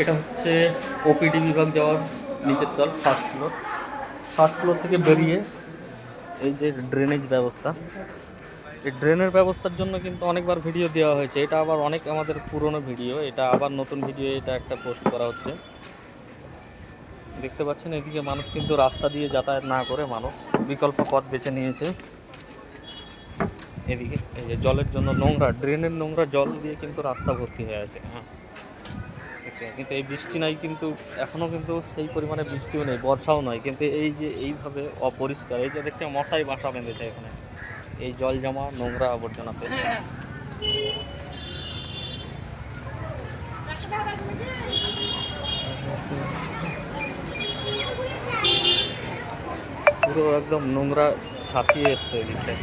এটা হচ্ছে ওপিডি বিভাগ যাওয়ার নিচের তল ফার্স্ট ফ্লোর ফার্স্ট ফ্লোর থেকে বেরিয়ে এই যে ড্রেনেজ ব্যবস্থা। এই ড্রেনের ব্যবস্থার জন্য কিন্তু অনেকবার ভিডিও দেওয়া হয়েছে। এটা আবার অনেক আমাদের পুরনো ভিডিও এটা আবার নতুন ভিডিও এটা একটা পোস্ট করা হচ্ছে। দেখতে পাচ্ছেন, এদিকে মানুষ কিন্তু রাস্তা দিয়ে যাতায়াত না করে, মানুষ বিকল্প পথ বেছে নিয়েছে। এদিকে এই যে জলের জন্য নোংরা ড্রেনের নোংরা জল দিয়ে কিন্তু রাস্তা ভর্তি হয়ে আছে। হ্যাঁ দেখতে কিন্তু এই বৃষ্টি নাই, কিন্তু এখনও কিন্তু সেই পরিমাণে বৃষ্টিও নেই, বর্ষাও নয়। কিন্তু এই যে এইভাবে অপরিষ্কার, এই যে দেখছে মশাই বাসা বেঁধেছে এখানে। এই জল জমা, নোংরা আবর্জনাতে পুরো একদম নোংরা ছাপিয়ে এসছে এদিকটায়